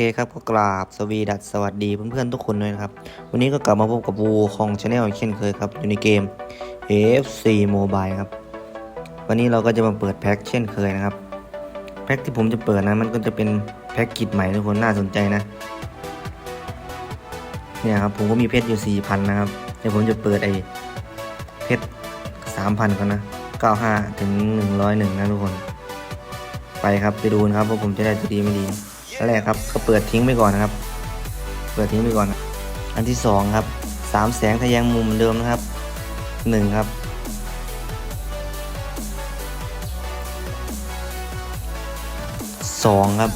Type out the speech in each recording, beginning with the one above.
คครับก็กราบสวีดัสสวัสดีเพื่อนๆทุกคนด้วยนะครับ วันนี้ก็กลับมาพบกับวูของชาแนลเช่นเคยครับ อยู่ในเกม AFC Mobile ครับ วันนี้เราก็จะมาเปิดแพ็คเช่นเคยนะครับ แพ็คที่ผมจะเปิดนะมันก็จะเป็นแพ็คกิจใหม่ทุกคนน่าสนใจนะ เนี่ยครับผมก็มีเพชรอยู่ 4,000 นะครับ เดี๋ยวผมจะเปิดไอ้เพชร 3,000ก่อนนะ 95 ถึง 101 นะทุกคน ไปครับไปดูนะครับว่าผมจะได้ตัวดีไม่ดี อันแรกครับก็เปิดทิ้งไปก่อนนะครับ เปิดทิ้งไปก่อน อันที่สองครับสามแสงทะแยงมุมเหมือนเดิมนะครับหนึ่งครับสองครับ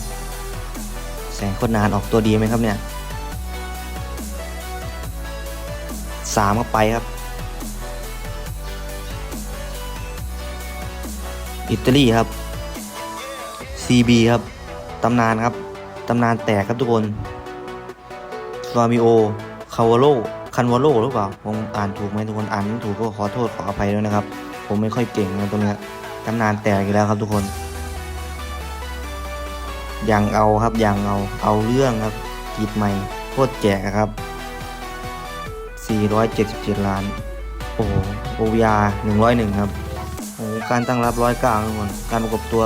แสงโคตรนานออกตัวดีไหมครับเนี่ยสามก็ไปครับ อิตาลีครับ CB ครับ ตำนานครับ ตำนานแตกครับทุกคนฟามิโอคาวาโลคันวาโลหรือเปล่าผมอ่านถูกไหมทุกคนอ่านไม่ถูกก็ขอโทษขออภัยด้วยนะครับ ผมไม่ค่อยเก่งนะตรงเนี้ยตำนานแตกอีกแล้วครับทุกคนยังเอาครับยังเอาเอาเรื่องครับกีดใหม่โคตรแจกครับ 477 ล้าน โอ้โหโอวีอาร์101 ครับโอ้โหการตั้งรับ 109ทุกคนการประกบตัว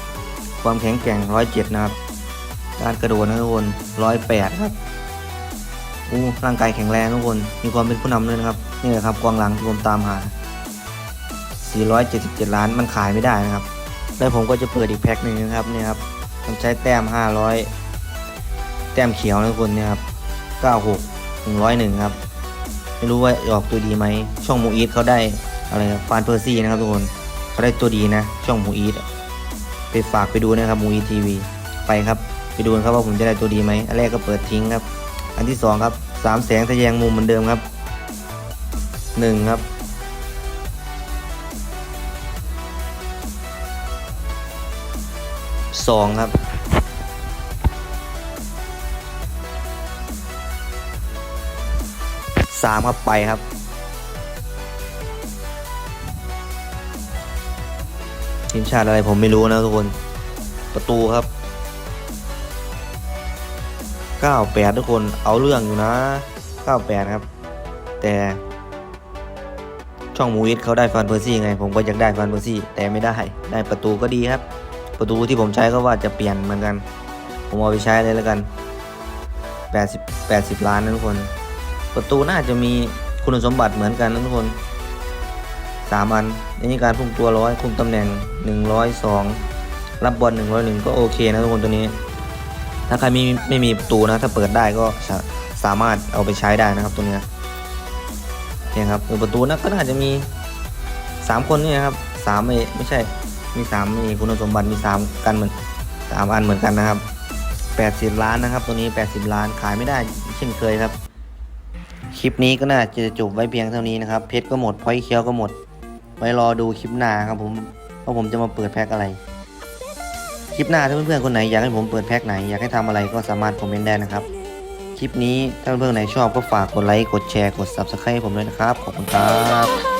109 ความแข็งแกร่ง 107 นะครับ การกระโดดนะทุกคน108ครับอู้ร่างกายแข็งแรงทุกคน มีความเป็นผู้นำด้วยนะครับ นี่แหละครับกองหลังที่ผมตามหา 477 ล้านมันขายไม่ได้นะครับ แล้วผมก็จะเปิดอีกแพ็คหนึ่งนะครับนี่ครับมันใช้แต้ม 500 แต้มเขียวนะทุกคนนี่ครับ96 101 ครับ ไม่รู้ว่าออกตัวดีไหม ช่องมูอีทเขาได้อะไรนะฟานเพอร์ซี่นะครับทุกคนเขาได้ตัวดีนะ ช่องมูอีทไปฝากไปดูนะครับมูอีทีวีไปครับ ไปดูนะครับว่าผมจะได้ตัวดีไหมอันแรกก็เปิดทิ้งครับ อันที่สองครับสามแสงทะแยงมุมเหมือนเดิมครับหนึ่งครับสองครับสามครับไปครับทีมชาติอะไรผมไม่รู้นะทุกคน ประตูครับ 98 ทุกคนเอาเรื่องอยู่นะ 98 ครับ แต่ช่องมูวิทเขาได้ฟันเพอร์ซี่ไง ผมก็อยากได้ฟันเพอร์ซี่ แต่ไม่ได้ได้ประตูก็ดีครับ ประตูที่ผมใช้ก็ว่าจะเปลี่ยนเหมือนกัน ผมเอาไปใช้เลยแล้วกัน 80 80 ล้านนะทุกคน ประตูน่าจะมีคุณสมบัติเหมือนกันนะทุกคนสามอันนนี้การพุ่งตัวร้อยคุมตำแหน่งหนึ่งร้อยสองรับบอลหนึ่งร้อยหนึ่งก็โอเคนะทุกคนตัวนี้ ถ้าใครไม่ไม่มีประตูนะถ้าเปิดได้ก็สามารถเอาไปใช้ได้นะครับตัวนี้เนี่ยครับเออประตูนะก็น่าจะมีสามคนนี่นะครับสามไม่ไม่ใช่มีสามมีคุณสมบัติมีสามกันเหมือนสามอันเหมือนกันนะครับแปดสิบล้านนะครับ ตัวนี้แปดสิบล้านขายไม่ได้เช่นเคยครับ คลิปนี้ก็น่าจะจบไว้เพียงเท่านี้นะครับ เพชรก็หมดพอยเคี้ยวก็หมด ไว้รอดูคลิปหน้าครับผมว่าผมจะมาเปิดแพ็คอะไร ลิปหน้าถ้าเพื่อนๆคนไหนอยากให้ผมเปิดแพ็คไหนอยากให้ทำอะไรก็สามารถคอมเมนต์ได้นะครับ คลิปนี้ถ้าเพื่อนๆไหนชอบก็ฝากกดไลค์กดแชร์กด subscribe ให้ผมด้วยนะครับ ขอบคุณครับ